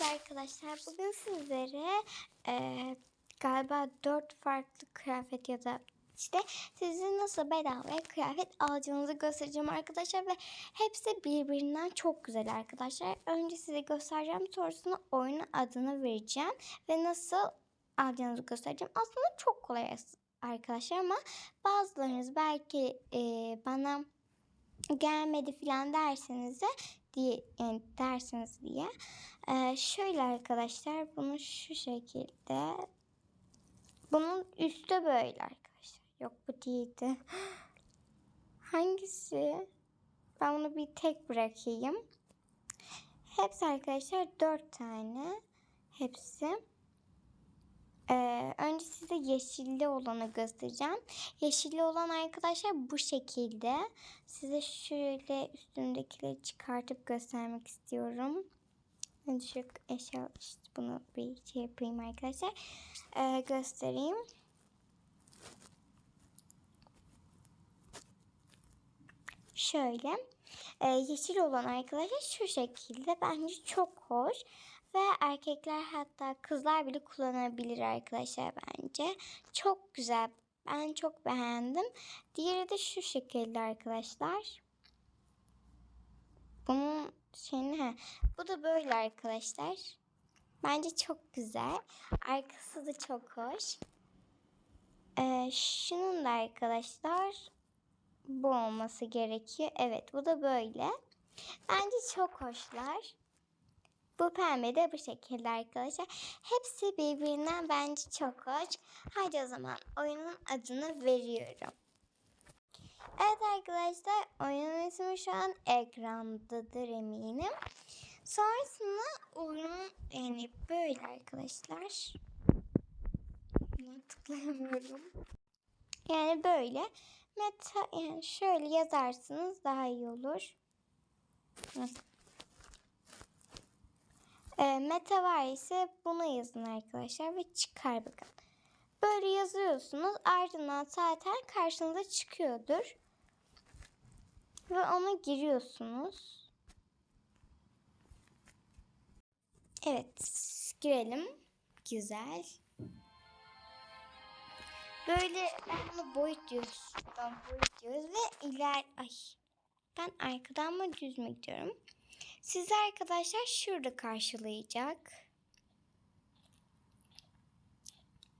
Merhaba arkadaşlar. Bugün sizlere eee, galiba dört farklı kıyafet ya da işte sizin nasıl bedavaya kıyafet alacağınızı göstereceğim arkadaşlar ve hepsi birbirinden çok güzel arkadaşlar. Önce size göstereceğim sonrasında oyunun adını vereceğim ve nasıl alacağınızı göstereceğim. Aslında çok kolay arkadaşlar ama bazılarınız belki eee, bana gelmedi falan derseniz de diye yani dersiniz diye. Ee, şöyle arkadaşlar bunu şu şekilde bunun üstü böyle arkadaşlar. Yok bu değildi. Hangisi? Ben bunu bir tek bırakayım. Hepsi arkadaşlar dört tane. Hepsi. Ee, önce size yeşilli olanı göstereceğim. Yeşilli olan arkadaşlar bu şekilde. Size şöyle üstündekileri çıkartıp göstermek istiyorum. Önce şu eşya işte bunu bir şey yapayım arkadaşlar. Ee, göstereyim. Şöyle. Ee, yeşil olan arkadaşlar şu şekilde. Bence çok hoş. Ve erkekler hatta kızlar bile kullanabilir arkadaşlar bence. Çok güzel. Ben çok beğendim. Diğeri de şu şekilde arkadaşlar. Bunun şeyini he. Bu da böyle arkadaşlar. Bence çok güzel. Arkası da çok hoş. Ee, şunun da arkadaşlar bu olması gerekiyor. Evet bu da böyle. Bence çok hoşlar. Bu pembe de bu şekilde arkadaşlar. Hepsi birbirinden bence çok hoş. Hadi o zaman oyunun adını veriyorum. Evet arkadaşlar oyunun ismi şu an ekrandadır eminim. Sonrasında oyunun yani böyle arkadaşlar. Tıklayamıyorum. Yani böyle. Meta yani şöyle yazarsınız daha iyi olur. Nasıl? E, meta var ise buna yazın arkadaşlar ve çıkar bakın. Böyle yazıyorsunuz ardından zaten karşınıza çıkıyordur. Ve ona giriyorsunuz. Evet girelim. Güzel. Böyle bunu boyut diyoruz. Boyut ve iler... Ay ben arkadan mı düz mü gidiyorum? Sizi arkadaşlar şurada karşılayacak.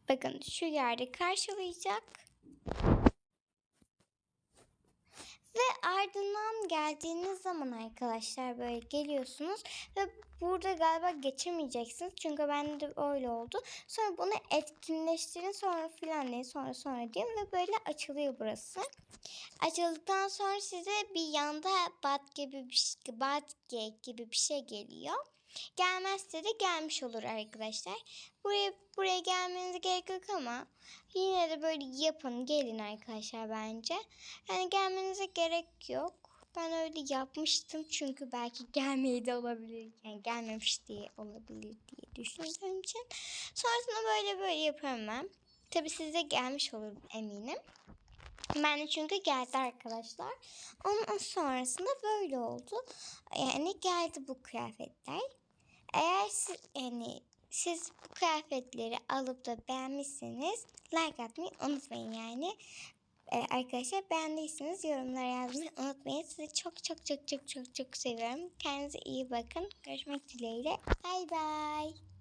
Bakın şu yerde karşılayacak. Ve geldiğiniz zaman arkadaşlar böyle geliyorsunuz ve burada galiba geçemeyeceksiniz. Çünkü bende de öyle oldu. Sonra bunu etkinleştirin sonra filan diye sonra sonra diyeyim ve böyle açılıyor burası. Açıldıktan sonra size bir yanda bat gibi bir şey, bat gibi bir şey geliyor. Gelmezse de gelmiş olur arkadaşlar. Buraya buraya gelmenize gerek yok ama yine de böyle yapın gelin arkadaşlar bence. Yani gelmenize gerek yok. Ben öyle yapmıştım çünkü belki gelmeyi de olabilir. Yani gelmemiş diye olabilir diye düşündüğüm için. Sonrasında böyle böyle yapıyorum ben. Tabi size gelmiş olur eminim. Ben de çünkü geldi arkadaşlar. Ondan sonrasında böyle oldu. Yani geldi bu kıyafetler. Eğer siz, yani siz bu kıyafetleri alıp da beğenmişseniz like atmayı unutmayın yani. Ee, arkadaşlar beğendiyseniz yorumlara yazmayı unutmayın. Sizi çok çok çok çok çok çok seviyorum. Kendinize iyi bakın. Görüşmek dileğiyle. Bay bay.